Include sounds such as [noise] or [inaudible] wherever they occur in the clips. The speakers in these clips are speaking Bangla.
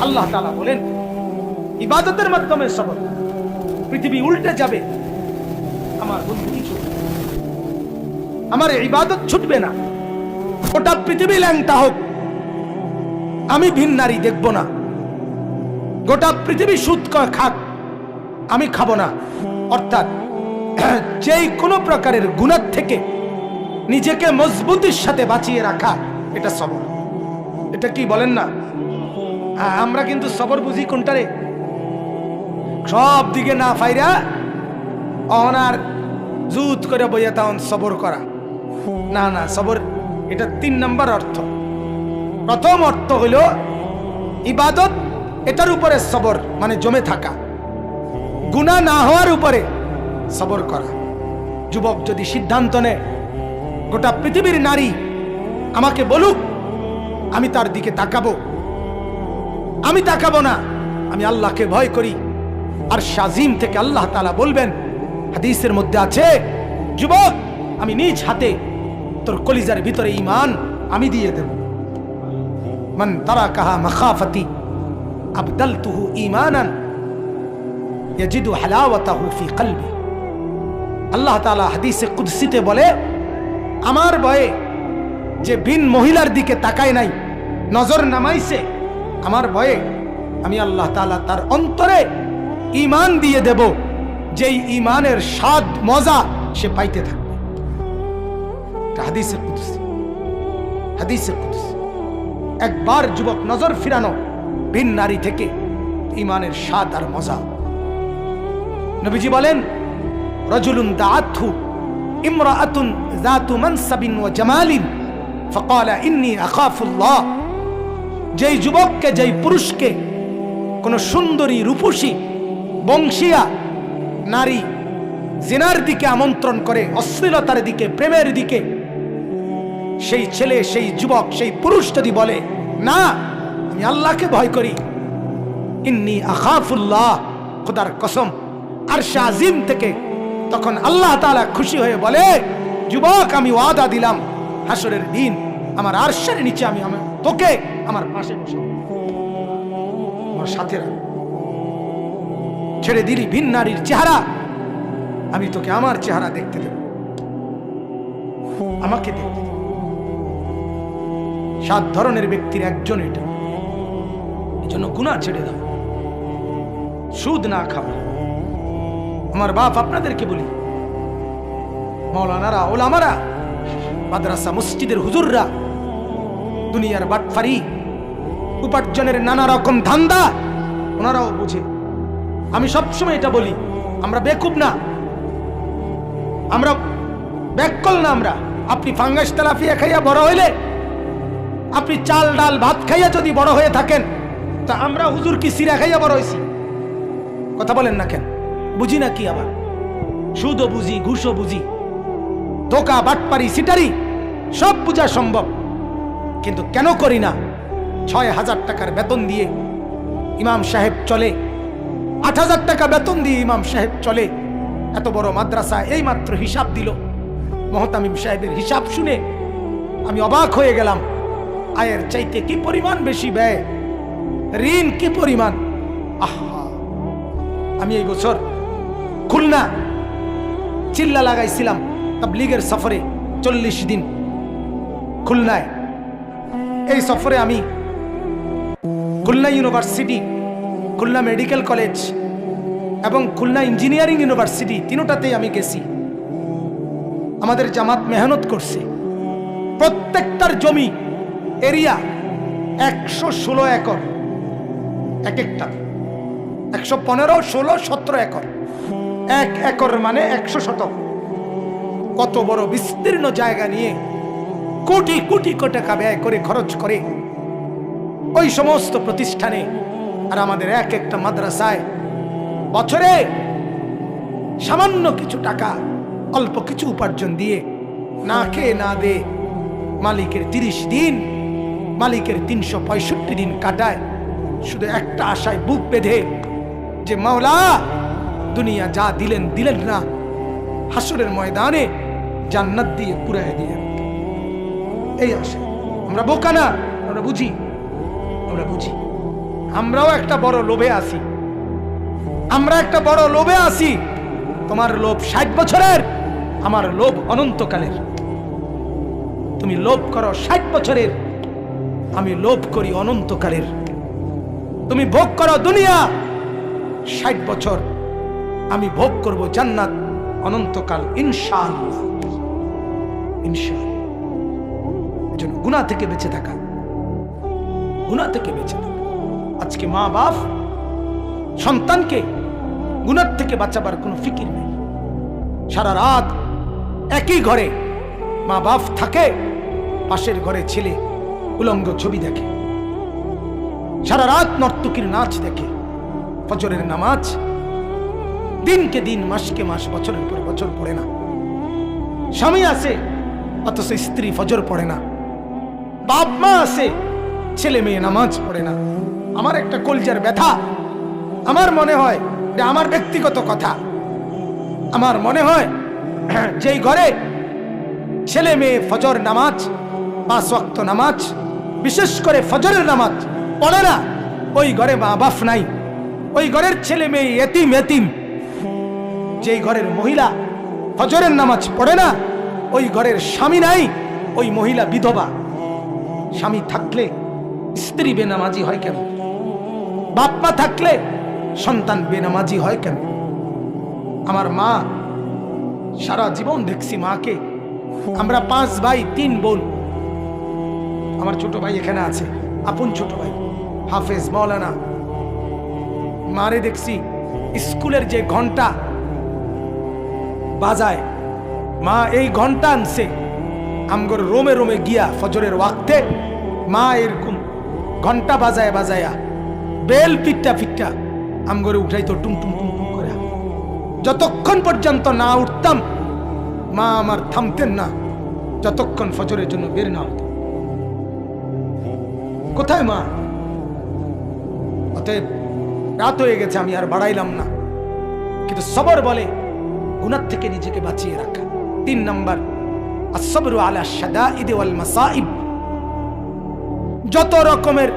আল্লাহ তালা বলেন, ইবাদতের মাধ্যমে সবর পৃথিবী উল্টে যাবে। আমার আমার ইবাদত ছুটবে না। ওটা পৃথিবী ল্যাংটা হোক। আমি ভিন নারী দেখব না। গোটা পৃথিবী সুদ খাক। আমি খাব না। অর্থাৎ, [clears throat] যেই কোনো প্রকারের গুণার থেকে নিজেকে মজবুতির সাথে বাঁচিয়ে রাখা, এটা সবল এটা কি বলেন না? আমরা কিন্তু সবর বুঝি কোনটারে? সব দিকে না ফাইরা অনার জুত করে বইয়া তখন সবর করা। না না, সবর, এটা তিন নম্বর অর্থ। প্রথম অর্থ হইল ইবাদত, এটার উপরে সবর মানে জমে থাকা। গুণা না হওয়ার উপরে সবর করা। যুবক যদি সিদ্ধান্ত নেয়, গোটা পৃথিবীর নারী আমাকে বলুক, আমি তার দিকে তাকাবো। আমি তাকাবো না। আমি আল্লাহকে ভয় করি। আর সাজিম থেকে আল্লাহ তালা বলবেন, হাদিসের মধ্যে আছে, যুবক, আমি নিজ হাতে তোর কলিজার ভিতরে ইমান আমি দিয়ে দেব। মান তারা কাহা মখাফতি আবদল তুহু ইমানান ইয়াজিদু হালাওয়াতাহু ফি কলবি। আল্লাহ তাআলা হাদিসে কুদসিতে বলে, আমার ভয়ে যে বিন মহিলার দিকে তাকায় নাই, নজর নামাইছে আমার ভয়ে আমি আল্লাহ তাআলা তার অন্তরে ইমান দিয়ে দেব, যেই ইমানের স্বাদ, মজা সে পাইতে থাকবে। হাদিসের কুদসি। হাদিসের কুদসি। একবার যুবক নজর ফিরানো ভিন নারী থেকে ইমানের স্বাদ আর মজা। নবীজি বলেন, রজুলুন দাআতহু ইমরাআতুন যাতু মানসাবিন ওয়া জামালিন ফাকালা ইন্নী আখাফুল্লাহ। যেই যুবককে, যেই পুরুষকে, কোন সুন্দরী, রূপসী, বংশিয়া, নারী, জিনার দিকে আমন্ত্রণ করে, অশ্লীলতার দিকে, প্রেমের দিকে, সেই ছেলে, সেই যুবক, সেই পুরুষ যদি বলে, না, আমি আল্লাহকে ভয় করি, ইন্নি আখাফুল্লাহ, খোদার কসম। আর শাহিম থেকে তখন আল্লাহ তালা খুশি হয়ে বলে, যুবক, আমি ওয়াদা দিলাম হাসরের দিন, আমার আরশের নিচে আমি তোকে আমার পাশে বসাবো আমার সাথে ছেড়ে দিলি ভিন নারীর চেহারা। আমি তোকে আমার চেহারা দেখতে দেব। আমাকে দেখতে সাত ধরনের ব্যক্তির একজন এটা। এই জন্য গুণা ছেড়ে দাও। সুদ না খাওয়া আমার বাপ আপনাদেরকে বলি। মৌলানারা ওলামারা, মাদ্রাসা, মসজিদের হুজুররা দুনিয়ার বাটফারি, উপার্জনের নানা রকম ধান্দা ওনারাও বুঝে। আমি সবসময় এটা বলি, আমরা বেকুব না। আমরা ব্যাককল না আমরা। আপনি ফাঙ্গাস তেলাফিয়া খাইয়া বড় হইলে, আপনি চাল ডাল ভাত খাইয়া যদি বড় হয়ে থাকেন, তা আমরা হুজুর কি সিরা খাইয়া বড় হয়েছি কথা বলেন না কেন? বুঝি না কি আবার? সুদও বুঝি, ঘুষও বুঝি। ধোকা, বাটপারি, সিটারি, সব বুঝা সম্ভব। কিন্তু কেন করি না? ছয় হাজার টাকার বেতন দিয়ে ইমাম সাহেব চলে। আট হাজার টাকা বেতন দিয়ে ইমাম সাহেব চলে। এত বড় মাদ্রাসা এই মাত্র হিসাব দিল। মহতামিম সাহেবের হিসাব শুনে আমি অবাক হয়ে গেলাম। আয়ের চাইতে কি পরিমাণ বেশি ব্যয়? ঋণ কি পরিমাণ? আহা! আমি এই বছর খুলনা চিল্লা লাগাইছিলাম তাবলিগের সফরে চল্লিশ দিন। খুলনায় এই সফরে আমি। Khulna university, Khulna medical college এবং খুলনা ইঞ্জিনিয়ারিং ইউনিভার্সিটি তিনোটাতেই আমি গেছি। আমাদের জামাত মেহনত করছে। প্রত্যেকটার জমি, এরিয়া একশো ষোলো একর। এক একটা। একশো পনেরো, ষোলো, সতেরো একর। এক একর মানে একশো শতক। কত বড় বিস্তীর্ণ জায়গা নিয়ে কোটি কোটি কোটি টাকা ব্যয় করে খরচ করে ওই সমস্ত প্রতিষ্ঠানে আর আমাদের এক একটা মাদ্রাসায় বছরে সামান্য কিছু টাকা, অল্প কিছু উপার্জন দিয়ে না খেয়ে না দে মালিকের তিরিশ দিন, মালিকের তিনশো পঁয়ষট্টি দিন কাটায় শুধু একটা আশায় বুক বেঁধে যে, মাওলা, দুনিয়া যা দিলেন দিলেন না। হাসরের ময়দানে জান্নাত দিয়ে পুরায় দিয়ে এই আশা আমরা বোকা না, আমরা বুঝি। আমরা বুঝি। আমরাও একটা বড় লোভে আছি। আমরা একটা বড় লোভে আছি। তোমার লোভ ষাট বছরের, আমার লোভ অনন্তকালের। তুমি লোভ করো ষাট বছরের, আমি লোভ করি অনন্তকালের। তুমি ভোগ করো দুনিয়া, ষাট বছর, আমি ভোগ করব জান্নাত অনন্তকাল, ইনশাআল্লাহ। ইনশাআল্লাহ। এজন্য গুনাহ থেকে বেঁচে থাকা। গুনাহ থেকে বেঁচে থাকা। আজকে মা বাপ সন্তানকে গুনার থেকে বাঁচাবার কোনো ফিকির নেই। সারা রাত একই ঘরে মা বাপ থাকে, পাশের ঘরে ছেলে উলঙ্গ ছবি দেখে। সারা রাত নর্তকীর নাচ দেখে, ফজরের নামাজ। দিনকে দিন, মাসকে মাস, বছরের পর বছর পড়ে না। স্বামী আছে, অথচ স্ত্রী ফজর পড়ে না। বাপ মা আছে ছেলে মেয়ে নামাজ পড়ে না। আমার একটা কলজার ব্যথা। আমার মনে হয় যে আমার ব্যক্তিগত কথা। আমার মনে হয় [clears throat] যেই ঘরে ছেলে মেয়ে ফজর নামাজ, পাঁচ ওয়াক্ত নামাজ, বিশেষ করে ফজরের নামাজ পড়ে না, ওই ঘরে মা বাপ নাই। ওই ঘরের ছেলে মেয়ে এতিম এতিম। যেই ঘরের মহিলা ফজরের নামাজ পড়ে না, ওই ঘরের স্বামী নাই, ওই মহিলা বিধবা। স্বামী থাকলে স্ত্রী বেনামাজি হয় কেন? বাপ মা থাকলে সন্তান বেনামাজি হয় কেন? আমার মা সারা জীবন দেখছি মাকে। আমরা পাঁচ ভাই, তিন বোন। আমার ছোট ভাই এখানে আছে, আপন ছোট ভাই, হাফেজ মৌলানা। মারে দেখছি স্কুলের যে ঘণ্টা বাজায়, মা এই ঘণ্টা আনছে। আমগর রোমে রোমে গিয়া ফজরের ওয়াক্তে মা এরকম ঘণ্টা বাজায় বাজায়া বেল পিটটা পিটটা আমগরে উঠাইতো টুম টুম টুম টুম করে যতক্ষণ পর্যন্ত না উঠতাম, মা আমার থামতেন না, যতক্ষণ ফজরের জন্য বের না হতো। কোথায় মা? অতএব রাত হয়ে গেছে, আমি আর বাড়াইলাম না। কিন্তু সবর বলে গুনার থেকে নিজেকে বাঁচিয়ে রাখা। তিন নাম্বার আলা মাসাইব যত রকমের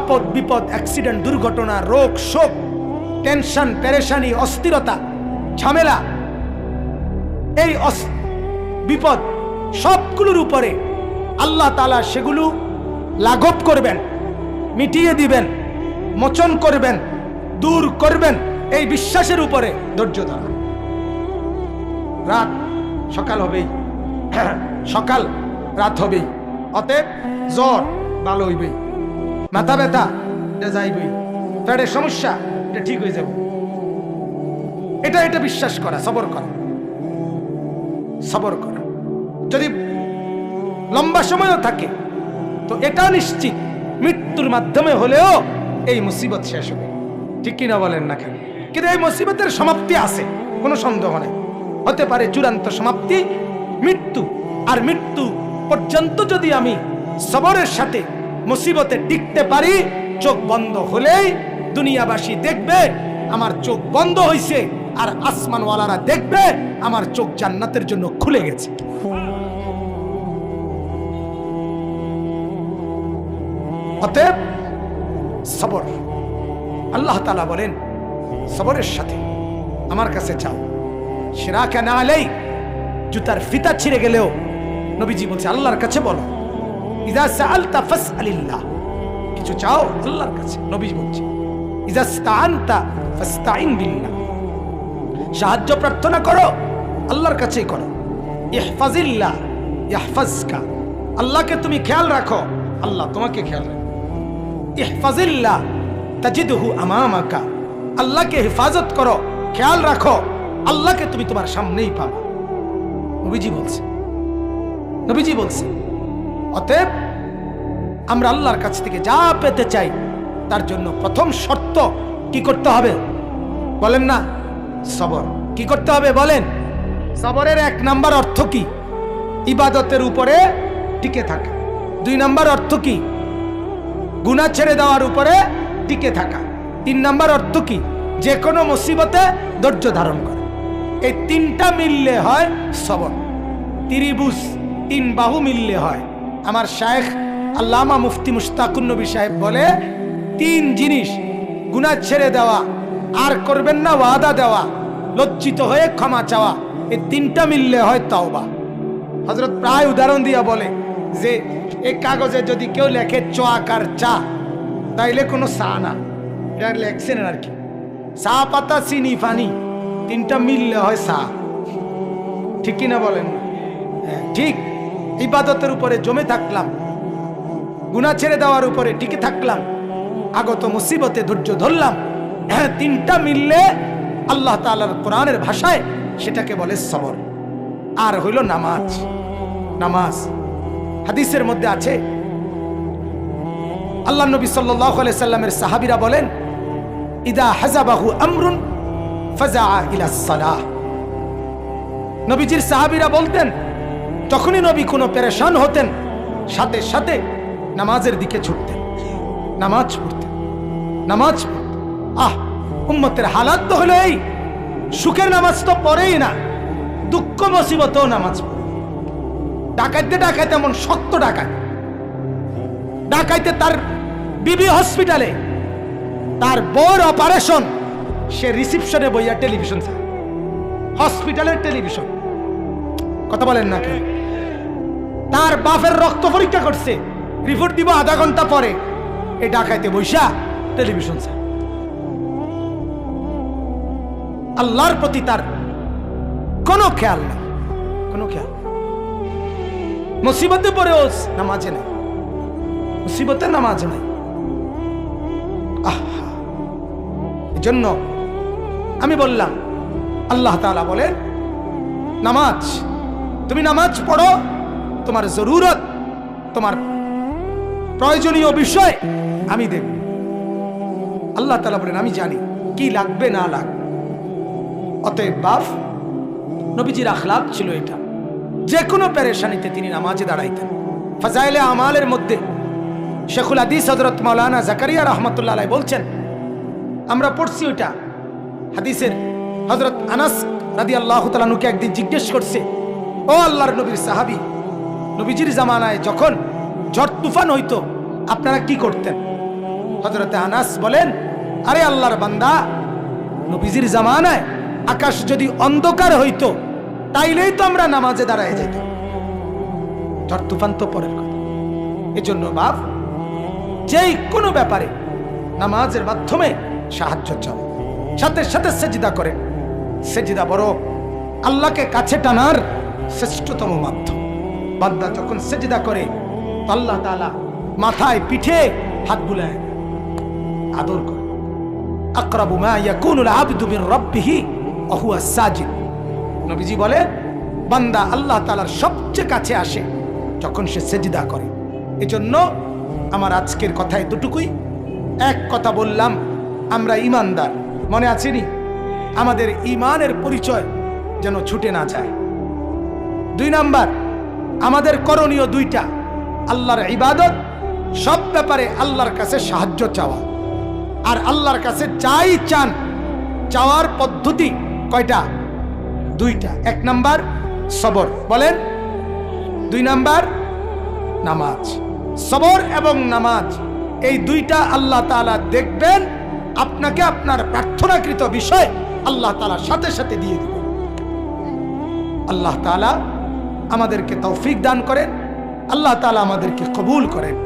আপদ বিপদ অ্যাক্সিডেন্ট দুর্ঘটনা, রোগ, শোক টেনশন পেরেশানি অস্থিরতা, ঝামেলা, এই বিপদ, সবগুলোর উপরে আল্লাহ তালা সেগুলো লাঘব করবেন, মিটিয়ে দিবেন, মোচন করবেন, দূর করবেন, এই বিশ্বাসের উপরে ধৈর্য ধরা। রাত সকাল হবেই। [coughs] সকাল, রাত হবেই। অতএব জ্বর ভালো হইবেই। মাথা ব্যথা, এটা পেটের সমস্যা, এটা ঠিক হয়ে যাবে। এটা এটা বিশ্বাস করা, সবর করা। সবর করা। যদি লম্বা সময়ও থাকে, তো এটা নিশ্চিত, মৃত্যুর মাধ্যমে হলেও এই মুসিবত শেষ হবে। ঠিক কিনা বলেন না কেন? কিন্তু এই মুসিবতের সমাপ্তি আছে, কোনো সন্দেহ নেই। হতে পারে চূড়ান্ত সমাপ্তি মৃত্যু আর মৃত্যু পর্যন্ত যদি আমি সবরের সাথে মুসিবতে টিকতে পারি, চোখ বন্ধ হলেই দুনিয়াবাসী দেখবে, আমার চোখ বন্ধ হইছে আর আসমানওয়ালারা দেখবে, আমার চোখ জান্নাতের জন্য খুলে গেছে। অতএব সবর। আল্লাহ তালা বলেন, সবরের সাথে আমার কাছে চাও সেরা কেন আলেই জুতার ফিতা ছিঁড়ে গেলেও নবীজি বলছে, আল্লাহর কাছে বলো। ফাসআলিল্লাহ। কিছু চাও? আল্লাহর কাছে। নবীজি বলছে সাহায্য প্রার্থনা করো, আল্লাহর কাছেই করো। ইহফাজিল্লাহ আল্লাহকে তুমি খেয়াল রাখো। আল্লাহ তোমাকে খেয়াল রাখো। ইহফাজিল্লাহ, তাজিদহু আমামাকা। আল্লাহকে হেফাজত করো, খেয়াল রাখো। আল্লাহকে তুমি তোমার সামনেই পাবা। নবীজি বলছে। নবীজি বলছে, অতএব আমরা আল্লাহর কাছ থেকে যা পেতে চাই, তার জন্য প্রথম শর্ত কি করতে হবে? বলেন না, সবর। কি করতে হবে বলেন? সবরের এক নাম্বার অর্থ কি? ইবাদতের উপরে টিকে থাকা। দুই নাম্বার অর্থ কি? গুণা ছেড়ে দেওয়ার উপরে টিকে থাকা। তিন নাম্বার অর্থ কি? যে কোনো মুসিবতে ধৈর্য ধারণ করে। এই তিনটা মিললে হয় সবর। ত্রিভুজ, তিন বাহু মিললে হয়। আমার শায়েখ আল্লামা মুফতি মুস্তাকুন নবী সাহেব বলে, তিন জিনিস গুনাহ ছেড়ে দেওয়া, আর করবেন না ওয়াদা দেওয়া, লজ্জিত হয়ে ক্ষমা চাওয়া, এই তিনটা মিললে হয় তাওবা। হজরত প্রায় উদাহরণ দিয়া বলে যে এই কাগজে যদি কেউ লেখে চ আকার চা, তাইলে কোনো চা না। লেখছেন আর কি। চা পাতা চিনি পানি। তিনটা মিললে হয় সা ঠিক কিনা বলেন? হ্যাঁ, ঠিক। ইবাদতের উপরে জমে থাকলাম। গুনা ছেড়ে দেওয়ার উপরে টিকে থাকলাম। আগত মুসিবতে ধৈর্য ধরলাম। হ্যাঁ তিনটা মিললে আল্লাহ তাআলার কোরআনের ভাষায় সেটাকে বলে সবর। আর হইল নামাজ। নামাজ। হাদিসের মধ্যে আছে আল্লাহ নবী আলাইহি সাল্লামের সাহাবীরা বলেন ইদা হাজাবাহু আমরুন নবীজির সাহাবীরা বলতেন, যখনই নবী কোনো পেরেশান হতেন, সাথে সাথে নামাজের দিকে ছুটতেন, নামাজ পড়তেন, নামাজ আহ, উম্মতের হালাত তো হলো এই, সুখের নামাজ তো পড়েই না, দুঃখ মুসিবতেও নামাজ ডাকাইতে ডাকাইতে এমন শক্ত ডাকায় ডাকাইতে তার বিবি হসপিটালে, তার বউর অপারেশন সে রিসিপশনে বইয়া টেলিভিশন চায় হসপিটালের টেলিভিশন কথা বলেন না কেন? তার বাপের রক্ত পরীক্ষা করছে। রিপোর্ট দিব আধা ঘণ্টা পরে। এ ডাকাইতে বৈশা টেলিভিশন চায় আল্লাহর প্রতি তার কোনো খেয়াল নেই। কোনো খেয়াল। মুসিবতে পড়েও নামাজে নেই। মুসিবতে নামাজ নেই। আহা! এজন্য আমি বললাম, আল্লাহ তাআলা বলেন, নামাজ, তুমি নামাজ পড়ো, তোমার জরুরত, তোমার প্রয়োজনীয় বিষয় আমি দেখব। আল্লাহ তালা বলেন, আমি জানি কি লাগবে, না লাগবে। অতএব বাপ নবীজির আখলাক ছিল এটা। যে কোনো পেরেশানিতে তিনি নামাজে দাঁড়াইতেন। ফাজাইলে আমালের মধ্যে শেখুল হাদিস হজরত মৌলানা জাকারিয়া রহমতুল্লাহ বলছেন, আমরা পড়ছি ওইটা হাদিসের হজরত আনাস রাদি আল্লাহ তালানুকে একদিন জিজ্ঞেস করছে, ও আল্লাহর নবীর সাহাবি, নবীজির জামানায় যখন ঝড় তুফান হইতো, আপনারা কি করতেন? হজরত আনাস বলেন, আরে আল্লাহর বান্দা, নবীজির জামানায় আকাশ যদি অন্ধকার হইতো, তাইলেই তো আমরা নামাজে দাঁড়ায় যেতাম ঝড় তুফান তো পরের কথা। এজন্য বাপ, যেই কোনো ব্যাপারে নামাজের মাধ্যমে সাহায্য চাও। সাথে সাথে সেজিদা করেন। সেজিদা বড় আল্লাহকে কাছে টানার শ্রেষ্ঠতম মাধ্যম। বান্দা যখন সেজিদা করে আল্লাহ তালা মাথায় পিঠে হাত বুলায় আদর করে আকরাবু মা ইয়াকুনুল আবদু মিন রাব্বিহি ওয়া হুয়া সাজিদ। নবীজি বলে বান্দা আল্লাহ তাআলার সবচেয়ে কাছে আসে যখন সে সেজদা করে। এজন্য আমার আজকের কথায় দুটুকুই। এক কথা বললাম, আমরা ইমানদার। মনে আছেনি আমাদের ইমানের পরিচয় যেন ছুটে না যায়। দুই নাম্বার, আমাদের করণীয় দুইটা, আল্লাহর ইবাদত, সব ব্যাপারে আল্লাহর কাছে সাহায্য চাওয়া। আর আল্লাহর কাছে যাই চান, চাওয়ার পদ্ধতি কয়টা? দুইটা। এক নাম্বার, সবর। বলেন। দুই নাম্বার, নামাজ। সবর এবং নামাজ, এই দুইটা আল্লাহ তাআলা দেখবেন আপনাকে আপনার প্রার্থনাকৃত বিষয় আল্লাহ তালার সাথে সাথে দিয়ে দিবেন আল্লাহ তালা আমাদেরকে তৌফিক দান করেন, আল্লাহ তালা আমাদেরকে কবুল করেন।